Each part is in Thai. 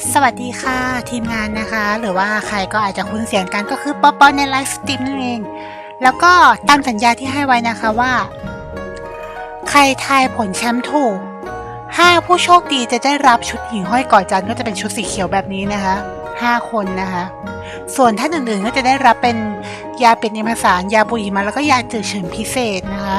สวัสดีค่ะทีมงานนะคะ หรือว่าใครก็อาจจะคุ้นเสียงกันก็คือปอปอในไลฟ์สตรีมนั่นเอง แล้วก็ตามสัญญาที่ให้ไว้นะคะว่า ใครทายผลแชมป์ถูกห้าผู้โชคดีจะได้รับชุดหิ่งห้อยก่อจันก็จะเป็นชุดสีเขียวแบบนี้นะคะห้าคนนะคะ ส่วนท่านอื่นๆก็จะได้รับเป็นยาเป็นนิมสารยาบุหรี่มาแล้วก็ยาจืดเฉินพิเศษนะคะ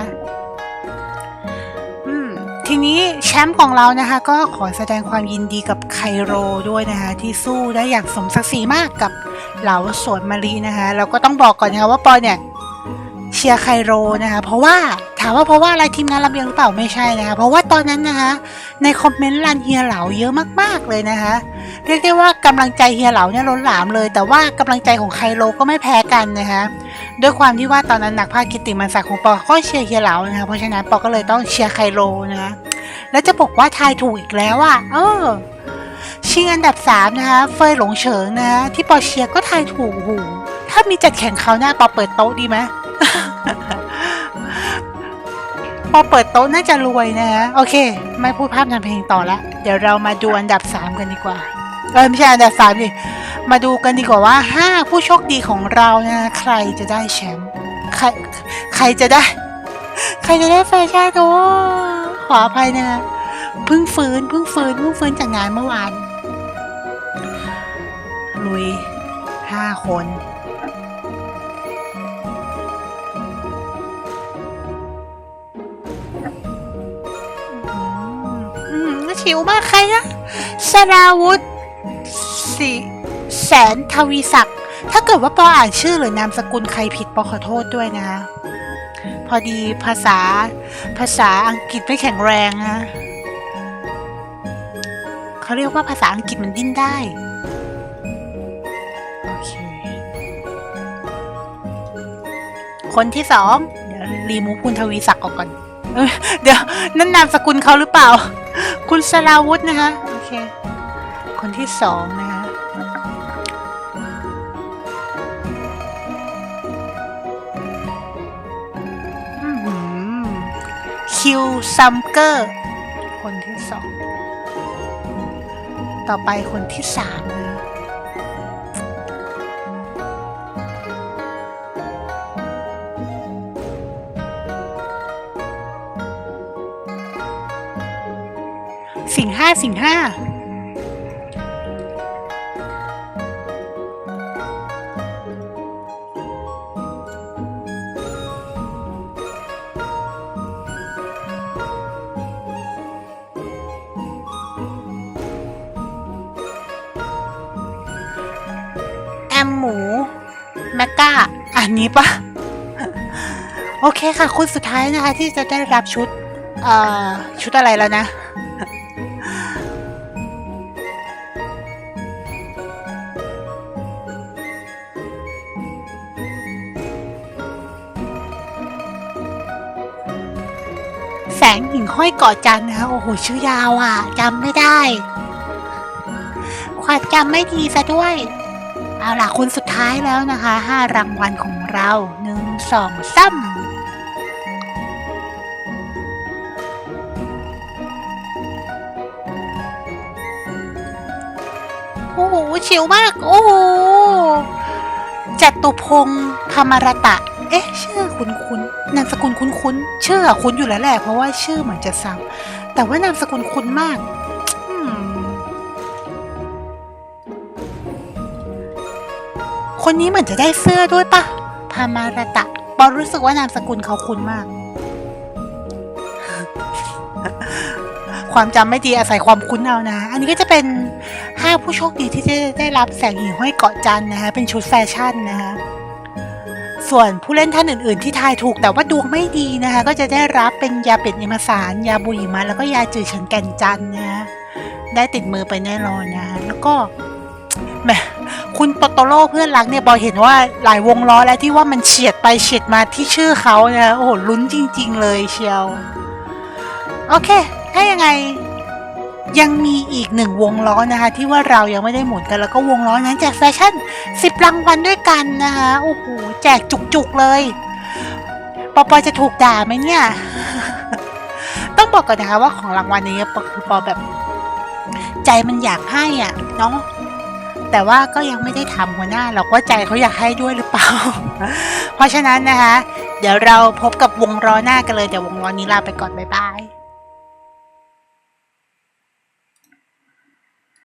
ทีนี้แชมป์ของเรานะคะก็ขอแสดงความยินดีกับไคโรด้วยนะคะที่สู้ได้อย่างสมศักดิ์ศรีมากกับเหลาสวนมารีนะคะเราก็ต้องบอกก่อนนะคะว่าปอยเนี่ยเชียร์ไคโรนะคะเพราะว่าถามว่าเพราะว่าอะไรทีมงานลำเอียงหรือเปล่าไม่ใช่นะคะเพราะว่าตอนนั้นนะคะในคอมเมนต์รันเฮียเหลาเยอะมากๆเลยนะคะเรียกได้ว่ากำลังใจเฮียเหลาเนี่ยล้นหลามเลย แต่ว่ากำลังใจของไคโรก็ไม่แพ้กันนะคะด้วยความที่ว่าตอนนั้นนักภาคกิตติมันศักดิ์ของปอก็เชียร์เฮียเหลานะคะเพราะฉะนั้นปอก็เลยต้องเชียร์ไคโรนะคะ แล้วจะบอกว่าทายถูกอีกแล้วอะ เออ ชิงอันดับสามนะคะ เฟยหลงเฉิงนะคะที่ปอเชียก็ทายถูกโอ้โหถ้ามีจัดแข่งเขาวหน้าปอเปิดโต๊ะดีไหมปอเปิดโต๊ะน่าจะรวยนะคะโอเค ไม่พูดภาพนำเพลงต่อละเดี๋ยวเรามาดูอันดับสามกันดีกว่าเออไม่ใช่อันดับสามดิมาดูกันดีกว่าว่าห้าผู้โชคดีของเรานะใครจะได้แชมป์ใครใครจะได้ ใครจะได้แฟชั่นโอ้ ขออภัยนะเพิ่งฟื้นเพิ่งฟื้นเพิ่งฟื้นจากงานเมื่อวานลุยห้าคนอืมชิวมากใครนะสราวุธสิแสนทวีศักดิ์ถ้าเกิดว่าปออ่านชื่อหรือนามสกุลใครผิดปอขอโทษด้วยนะ พอดีภาษาภาษาอังกฤษไม่แข็งแรงนะเขาเรียกว่าภาษาอังกฤษมันดิ้นได้ โอเค คนที่สอง เดี๋ยวรีมูฟคุณทวีศักดิ์ออกก่อน เดี๋ยว นั่นนามสกุลเขาหรือเปล่า คุณสราวุธนะคะ โอเค คนที่สองนะ คิวซัมเกอร์ คนที่สอง ต่อไปคนที่สามนะสิงห้าสิงห้า มหมู แมกกาอันนี้ปะโอเคค่ะคุณสุดท้ายนะคะ ที่จะได้รับชุด เอ่อ ชุดอะไรแล้วนะ แสงหิ่งห้อยเกาะจันนะคะ โอ้โห ชื่อยาวอะจำไม่ได้ ความจำไม่ดีซะด้วย เอาล่ะคนสุดท้ายแล้วนะคะห้ารางวัลของเราหนึ่งสองสามโอ้โหชิวมาก โอ้โหจตุพงศ์พามรตะ เอ๊ะ ชื่อคุ้นคุ้นนามสกุลคุ้นคุ้นชื่อคุ้นอยู่แล้วแหละเพราะว่าชื่อเหมือนจะซ้ำแต่ว่านามสกุลคุ้นมาก คนนี้เหมือนจะได้เสื้อด้วยปะพามาระตะปอรู้สึกว่านามสกุลเขาคุ้นมาก ความจำไม่ดีอาศัยความคุ้นเอานะ อันนี้ก็จะเป็นห้าผู้โชคดีที่จะได้รับแสงหิ่งห้อยเกาะจันนะคะเป็นชุดแฟชั่นนะคะส่วนผู้เล่นท่านอื่น ๆ ที่ทายถูกแต่ว่าดวงไม่ดีนะคะ ก็จะได้รับเป็นยาเป็ดนิมสารยาบุหรี่มาแล้วก็ยาจืดเฉินแก่นจันนะคะได้ติดมือไปแน่นอนนะคะแล้วก็แหม คุณโตโตโร่เพื่อนรักเนี่ยบอยเห็นว่าหลายวงล้อแล้วที่ว่ามันเฉียดไปเฉียดมาที่ชื่อเขานะโอ้โหลุ้นจริง ๆ เลยเชียว โอเค ถ้ายังไงยังมีอีกหนึ่งวงล้อนะคะ ที่ว่าเรายังไม่ได้หมุนกันแล้วก็วงล้อนั้นแจกแฟชั่นสิบรางวัลด้วยกันนะคะโอ้โหแจกจุกๆเลยปอปอจะถูกด่าไหมเนี่ย ต้องบอกก่อนนะคะว่าของรางวัลนี้ปอคือปอแบบ ใจมันอยากให้อะเนาะ แต่ว่าก็ยังไม่ได้ทำหัวหน้าหรอกว่าใจเขาอยากให้ด้วยหรือเปล่า เพราะฉะนั้นนะคะ เดี๋ยวเราพบกับวงล้อหน้ากันเลย เดี๋ยววงล้อนี้ลาไปก่อน บ๊ายบาย